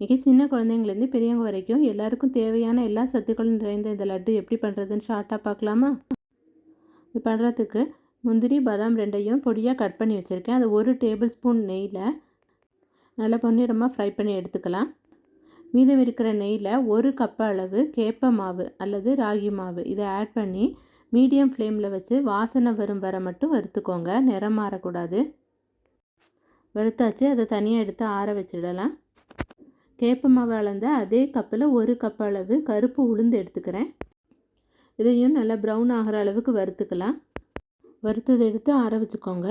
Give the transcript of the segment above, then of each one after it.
இன்றைக்கி சின்ன குழந்தைங்கலேருந்து பெரியவங்க வரைக்கும் எல்லாருக்கும் தேவையான எல்லா சத்துக்களும் நிறைந்த இந்த லட்டு எப்படி பண்ணுறதுன்னு ஷார்ட்டாக பார்க்கலாமா? இது பண்ணுறதுக்கு முந்திரி பாதாம் ரெண்டையும் பொடியாக கட் பண்ணி வச்சுருக்கேன். அதை ஒரு டேபிள் ஸ்பூன் நெய்யில் நல்லா பொன்னிறமாக ஃப்ரை பண்ணி எடுத்துக்கலாம். மீதம் இருக்கிற நெய்யில் ஒரு கப் அளவு கேப்ப மாவு அல்லது ராகி மாவு. இதை ஆட் பண்ணி மீடியம் ஃப்ளேமில் வச்சு வாசனை வரும் வர மட்டும் வறுத்துக்கோங்க. நிறம் மாறக்கூடாது. வறுத்தாச்சு. அதை தனியாக எடுத்து ஆற வச்சிடலாம். கேப்ப மாவு அளந்த அதே கப்பில் ஒரு கப் அளவு கருப்பு உளுந்து எடுத்துக்கிறேன். இதையும் நல்லா ப்ரௌன் ஆகிற அளவுக்கு வறுத்துக்கலாம். வறுத்ததை எடுத்து ஆற வச்சுக்கோங்க.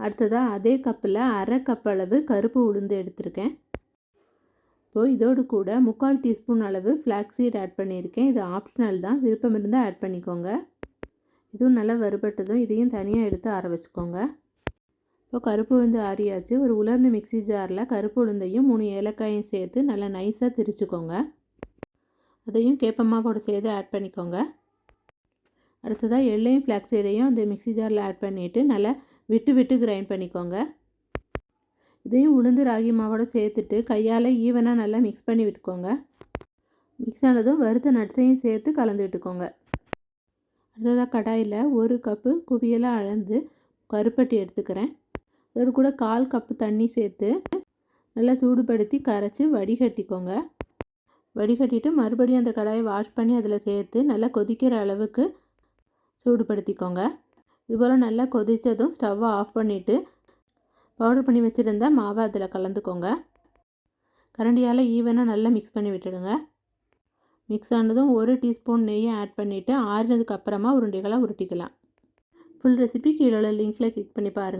அடுத்ததாக அதே கப்பில் அரை கப் அளவு கருப்பு உளுந்து எடுத்திருக்கேன். இப்போது இதோடு கூட முக்கால் டீஸ்பூன் அளவு ஃப்ளாக்ஸீட் ஆட் பண்ணியிருக்கேன். இது ஆப்ஷனல் தான். விருப்பம் இருந்தால் ஆட் பண்ணிக்கோங்க. இதுவும் நல்லா வறுபட்டதும் இதையும் தனியாக எடுத்து ஆற வச்சுக்கோங்க. இப்போ கருப்பு உளுந்து ஆறியாச்சு. ஒரு உலர்ந்த மிக்சி ஜாரில் கருப்பு உளுந்தையும் மூணு ஏலக்காயும் சேர்த்து நல்லா நைஸாக திரிச்சுக்கோங்க. அதையும் கேப்பமாவோட சேர்த்து ஆட் பண்ணிக்கோங்க. அடுத்ததாக எள்ளையும் ஃப்ளாக்ஸைடையும் அந்த மிக்சி ஜாரில் ஆட் பண்ணிவிட்டு நல்லா விட்டு விட்டு கிரைண்ட் பண்ணிக்கோங்க. இதையும் உளுந்து ராகி மாவோட சேர்த்துட்டு கையால் ஈவனாக நல்லா மிக்ஸ் பண்ணி விட்டுக்கோங்க. மிக்ஸ் ஆனதும் வறுத்த நட்ஸையும் சேர்த்து கலந்து விட்டுக்கோங்க. அடுத்ததாக கடாயில் ஒரு கப்பு குவியலாக அளந்து கருப்பட்டி எடுத்துக்கிறேன். இதோடு கூட கால் கப்பு தண்ணி சேர்த்து நல்லா சூடுபடுத்தி கரைச்சி வடிகட்டிக்கோங்க. வடிகட்டிட்டு மறுபடியும் அந்த கடாயை வாஷ் பண்ணி அதில் சேர்த்து நல்லா கொதிக்கிற அளவுக்கு சூடுபடுத்திக்கோங்க. இதுபோல் நல்லா கொதித்ததும் ஸ்டவ்வை ஆஃப் பண்ணிவிட்டு பவுடர் பண்ணி வச்சுருந்த மாவை அதில் கலந்துக்கோங்க. கரண்டியால் ஈவனாக நல்லா மிக்ஸ் பண்ணி விட்டுடுங்க. மிக்ஸ் ஆனதும் ஒரு டீஸ்பூன் நெய்யை ஆட் பண்ணிவிட்டு ஆறினதுக்கு அப்புறமா உருண்டைகளாக உருட்டிக்கலாம். ஃபுல் ரெசிபி கீழே லிங்க்கில் கிளிக் பண்ணி பாருங்கள்